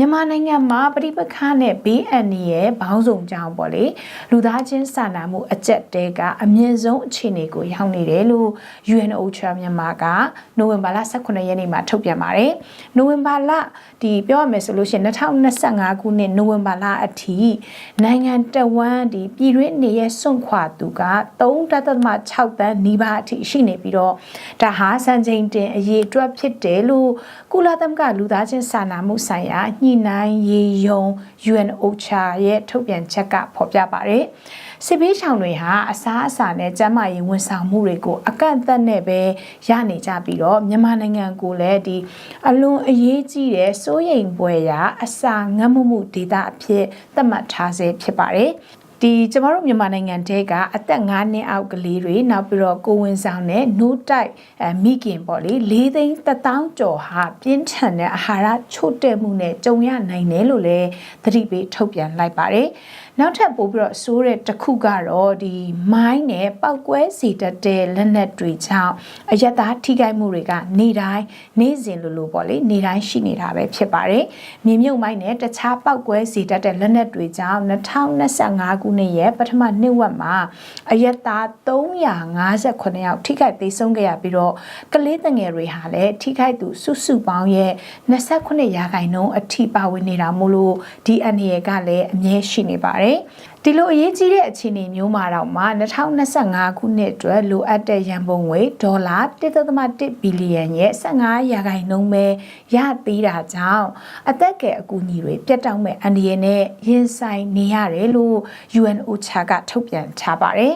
မြန်မာနိုင်ငံမှာပြိပခါနဲ့ဘေးအန္တရာယ်ဘောင်းဆောင်ကြောင်းပေါ့လေလူသားချင်းစာနာမှုအကျက်တဲကအမြင့်ဆုံးအခြေအနေကိုရောက်နေတယ်လို့ UNOCHA မြန်မာကနိုဝင်ဘာလ18ရက်နေ့မှာထုတ်ပြန်ပါတယ်။နိုဝင်ဘာလ ဒီပြောရမယ်ဆိုလို့ရှိရင်2025ခုနှစ်နိုဝင်ဘာလအထိနိုင်ငံတော်ဝန်ဒီပြည်တွင်းနေရစွန့်ခွာသူက3.6တန်းနီးပါးအထိရှိနေပြီးတော့ဒါဟာစံချိန်တင်အရေးအတွက်ဖြစ်တယ်လို့ကုလသမဂ္ဂလူသားချင်းစာနာမှုဆိုင်ရာညှိနှိုင်းရေးယုံ UNOCHA ရဲ့ထုတ်ပြန်ချက်ကဖော်ပြပါတယ်။စစ်ဘေးရှောင်တွေဟာအစားအစာနဲ့ကျန်းမာရေးဝန်ဆောင်မှုတွေကိုအကန့်အသတ်နဲ့ပဲရနေကြပြီးတော့မြန်မာနိုင်ငံကိုလည်းဒီအလွန်အရေးကြီးတဲ့စိုးရိမ်ပွဲရာအစာငတ်မှုမှုဒေတာအဖြစ်သတ်မှတ်ထားဆဲဖြစ်ပါတယ်။ဒီကျမတို့မြန်မာနိုင်ငံတဲကအသက်9နှစ်အောက်ကလေးတွေနောက်ပြီးတော့ကိုဝင်ဆောင်နဲ့နိုးတိုက်အမိခင်ပေါ့လေ၄သိန်းတစ်သောင်းကျော်ဟာပြင်းထန်တဲ့အာဟာရချို့တဲ့မှုနဲ့ကြုံရနိုင်တယ်လို့လည်းသတိပေးထုတ်ပြန်လိုက်ပါတယ် နောက်ထပ်ပို့ပြီးတော့ဆိုးတဲ့တစ်ခုကတော့ဒီမိုင်းနဲ့ပောက်ကွဲစီတတ်တဲ့လက်နက်တွေကြောင့်အယက်သားထိခိုက်မှုတွေကနေတိုင်းနေ့စဉ်လိုလိုပေါ့လေနေတိုင်းရှိနေတာပဲဖြစ်ပါတယ်မြေမြုပ်မိုင်းနဲ့တခြားပောက်ကွဲစီတတ်တဲ့လက်နက်တွေကြောင့်2025ခုနှစ်ရဲ့ပထမနှစ်ဝက်မှာအယက်သား358ယောက်ထိခိုက်သေဆုံးခဲ့ရပြီးတော့ကလေးတငယ်တွေဟာလည်းထိခိုက်သူစုစုပေါင်းရဲ့28ရာခိုင်နှုန်းအထိပါဝင်နေတာမို့လို့ဒီအနေရကလည်းအမြဲရှိနေပါတယ်ဒီလိုအရေးကြီးတဲ့အခြေအနေမျိုးမှာတော့မှ2025ခုနှစ်အတွက်လိုအပ်တဲ့ရန်ပုံငွေဒေါ်လာ1.1ဘီလီယံရဲ့15ရာခိုင်နှုန်းပဲရသေးတာကြောင့်အသက်ကယ်အကူအညီတွေပြတ်တောက်မဲ့အန္တရာယ်နဲ့ရင်ဆိုင်နေရတယ်လို့ UNOCHA ကထုတ်ပြန်ထားပါတယ်